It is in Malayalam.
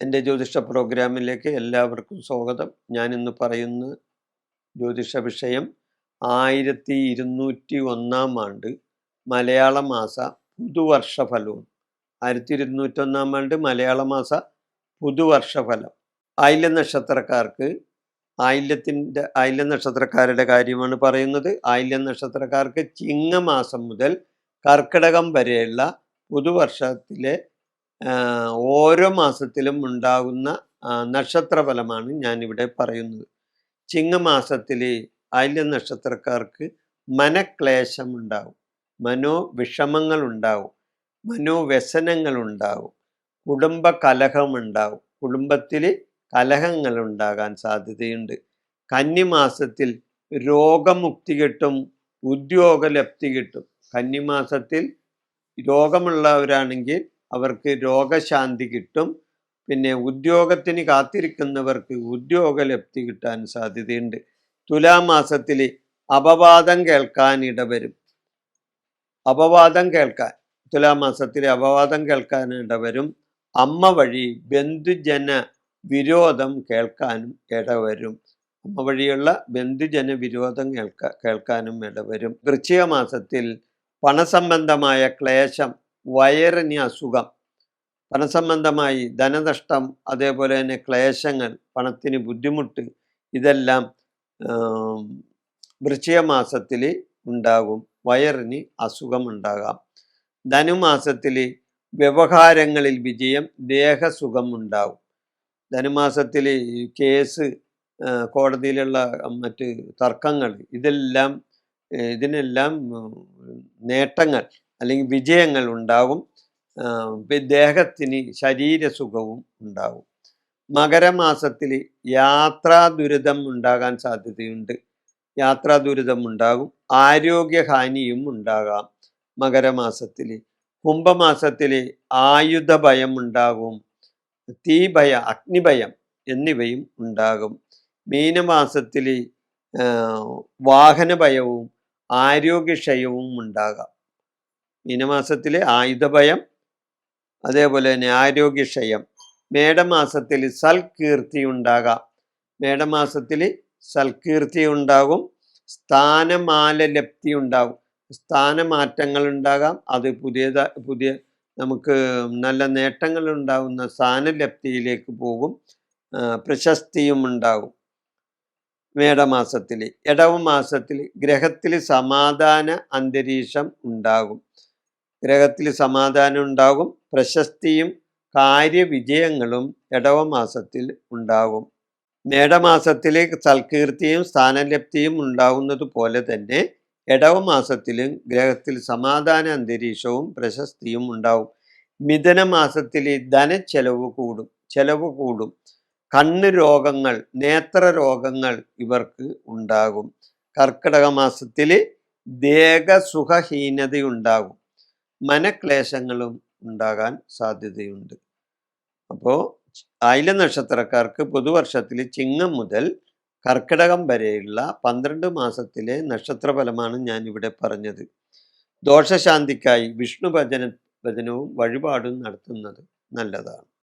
എന്റെ ജ്യോതിഷ പ്രോഗ്രാമിലേക്ക് എല്ലാവർക്കും സ്വാഗതം. ഞാനിന്ന് പറയുന്ന ജ്യോതിഷ വിഷയം ആയിരത്തി ഇരുന്നൂറ്റി ഒന്നാം ആണ്ട് മലയാള മാസ പുതുവർഷ ഫലവും ആയിരത്തി ഇരുന്നൂറ്റൊന്നാം ആണ്ട് മലയാള മാസ പുതുവർഷ ഫലം ആയില്യ നക്ഷത്രക്കാർക്ക് ആയില്യത്തിന്റെ ആയില്യ നക്ഷത്രക്കാരുടെ കാര്യമാണ് പറയുന്നത്. ആയില്യ നക്ഷത്രക്കാർക്ക് ചിങ്ങമാസം മുതൽ കർക്കിടകം വരെയുള്ള പുതുവർഷത്തിലെ ഓരോ മാസത്തിലും ഉണ്ടാകുന്ന നക്ഷത്ര നക്ഷത്രഫലമാണ് ഞാനിവിടെ പറയുന്നത്. ചിങ്ങമാസത്തിലെ ആല്യ നക്ഷത്രക്കാർക്ക് മനക്ലേശം ഉണ്ടാവും മനോവിഷമങ്ങൾ ഉണ്ടാവും മനോവ്യസനങ്ങൾ ഉണ്ടാവും കുടുംബ കലഹമുണ്ടാവും കുടുംബത്തിൽ കലഹങ്ങൾ ഉണ്ടാകാൻ സാധ്യതയുണ്ട്. കന്നിമാസത്തിൽ രോഗമുക്തി കിട്ടും ഉദ്യോഗലബ്ധി കിട്ടും. കന്നിമാസത്തിൽ രോഗമുള്ളവരാണെങ്കിൽ അവർക്ക് രോഗശാന്തി കിട്ടും. പിന്നെ ഉദ്യോഗത്തിന് കാത്തിരിക്കുന്നവർക്ക് ഉദ്യോഗലബ്ധി കിട്ടാൻ സാധ്യതയുണ്ട്. തുലാമാസത്തിൽ അപവാദം കേൾക്കാൻ ഇടവരും. അപവാദം കേൾക്കാൻ തുലാമാസത്തിൽ അപവാദം കേൾക്കാൻ ഇടവരും. അമ്മ വഴി ബന്ധുജന വിരോധം കേൾക്കാനും ഇടവരും. അമ്മ വഴിയുള്ള ബന്ധുജന വിരോധം കേൾക്ക കേൾക്കാനും ഇടവരും. വൃശ്ചിക മാസത്തിൽ പണസംബന്ധമായ ക്ലേശം വയറിന് അസുഖം പണസംബന്ധമായി ധനനഷ്ടം അതേപോലെ തന്നെ ക്ലേശങ്ങൾ പണത്തിന് ബുദ്ധിമുട്ട് ഇതെല്ലാം വൃശ്ചികമാസത്തിൽ വൃശ്ചിക മാസത്തിൽ ഉണ്ടാകും. വയറിന് അസുഖമുണ്ടാകാം ധനുമാസത്തിൽ വ്യവഹാരങ്ങളിൽ വിജയം ദേഹസുഖം ഉണ്ടാകും. ധനുമാസത്തിൽ കേസ് കോടതിയിലുള്ള മറ്റ് തർക്കങ്ങൾ ഇതെല്ലാം ഇതിനെല്ലാം നേട്ടങ്ങൾ. അല്ലെങ്കിൽ വിജയങ്ങൾ ഉണ്ടാകും ദേഹത്തിന് ശരീരസുഖവും ഉണ്ടാകും മകരമാസത്തിൽ യാത്രാ ദുരിതം ഉണ്ടാകാൻ സാധ്യതയുണ്ട്. യാത്രാ ദുരിതം ഉണ്ടാകും. ആരോഗ്യഹാനിയും ഉണ്ടാകാം മകരമാസത്തിൽ. കുംഭമാസത്തിൽ ആയുധ ഭയം ഉണ്ടാകും. തീഭയ അഗ്നിഭയം എന്നിവയും ഉണ്ടാകും. മീനമാസത്തിൽ വാഹന ഭയവും ആരോഗ്യക്ഷയവും ഉണ്ടാകാം. മീനമാസത്തിൽ ആയുധഭയം അതേപോലെ തന്നെ ആരോഗ്യക്ഷയം. മേടമാസത്തിൽ സൽകീർത്തി ഉണ്ടാകാം മേടമാസത്തിൽ സൽകീർത്തി ഉണ്ടാകും സ്ഥാനമാല ലപ്തി ഉണ്ടാകും സ്ഥാനമാറ്റങ്ങൾ ഉണ്ടാകാം അത് പുതിയത പുതിയ നമുക്ക് നല്ല നേട്ടങ്ങൾ ഉണ്ടാകുന്ന സ്ഥാനലബ്ധിയിലേക്ക് പോകും പ്രശസ്തിയും ഉണ്ടാകും മേടമാസത്തിൽ ഇടവ മാസത്തിൽ ഗ്രഹത്തിൽ സമാധാന അന്തരീക്ഷം ഉണ്ടാകും. ഗ്രഹത്തിൽ സമാധാനം ഉണ്ടാകും. പ്രശസ്തിയും കാര്യവിജയങ്ങളും ഇടവ മാസത്തിൽ ഉണ്ടാകും. മേടമാസത്തിൽ സൽകീർത്തിയും സ്ഥാനലബ്ധിയും ഉണ്ടാകുന്നത് പോലെ തന്നെ ഇടവ മാസത്തിലും ഗ്രഹത്തിൽ സമാധാന അന്തരീക്ഷവും പ്രശസ്തിയും ഉണ്ടാകും. മിഥുന മാസത്തിൽ ധനച്ചെലവ് കൂടും. ചെലവ് കൂടും. കണ്ണ് രോഗങ്ങൾ നേത്ര രോഗങ്ങൾ ഇവർക്ക് ഉണ്ടാകും. കർക്കിടക മാസത്തിൽ ദേഹസുഖഹീനതയുണ്ടാകും. മനക്ലേശങ്ങളും ഉണ്ടാകാൻ സാധ്യതയുണ്ട്. അപ്പോൾ ആയില നക്ഷത്രക്കാർക്ക് പുതുവർഷത്തിൽ ചിങ്ങം മുതൽ കർക്കിടകം വരെയുള്ള പന്ത്രണ്ട് മാസത്തിലെ നക്ഷത്രഫലമാണ് ഞാൻ ഇവിടെ പറഞ്ഞത്. ദോഷശാന്തിക്കായി വിഷ്ണു ഭജന ഭജനവും വഴിപാടും നടത്തുന്നത് നല്ലതാണ്.